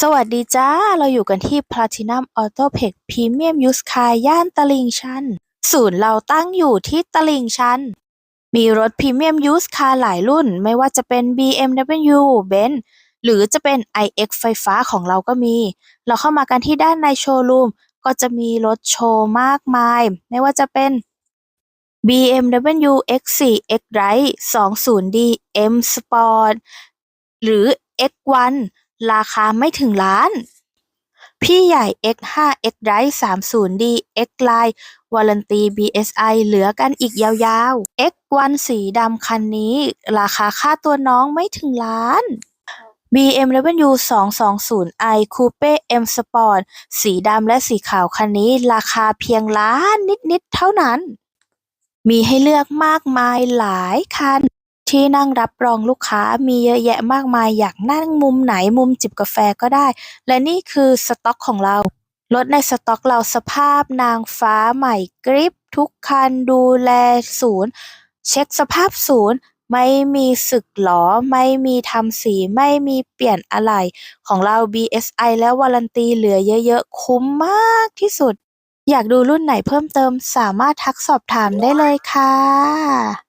สวัสดีจ้า เราอยู่กันที่ Platinum Auto Pack Premium Used Car ย่านตลิ่งชัน ศูนย์เราตั้งอยู่ที่ตลิ่งชัน มีรถ Premium Used Car หลายรุ่น ไม่ว่าจะเป็น BMW Benz หรือจะเป็น iX ไฟฟ้าของเราก็มี เราเข้ามากันที่ด้านในโชว์รูม ก็จะมีรถโชว์มากมาย ไม่ว่าจะเป็น BMW X4 X-Drive 20D M Sport หรือ X1 ราคาไม่ถึงล้าน พี่ใหญ่ X5 X-Drive 30D X-Line วารันตี BSI เหลือกันอีกยาวๆ X1 สีดำคันนี้ ราคาค่าตัวน้องไม่ถึงล้าน BMW 220i Coupe M Sport สีดำและสีขาวคันนี้ ราคาเพียงล้านนิด ๆ เท่านั้น มีให้เลือกมากมายหลายคัน ที่นั่งรับรองลูกค้ามีเยอะแยะมากมาย อยากนั่งมุมไหนมุมจิบกาแฟก็ได้ และนี่คือสต็อกของเรา รถในสต็อกเราสภาพนางฟ้าใหม่กริปทุกคันดูแลศูนย์ เช็คสภาพศูนย์ไม่มีสึกหรอไม่มีทำสีไม่มีเปลี่ยนอะไหล่ของเรา BSI และวารันตีเหลือเยอะๆ คุ้มมากที่สุด อยากดูรุ่นไหนเพิ่มเติมสามารถทักสอบถามได้เลยค่ะ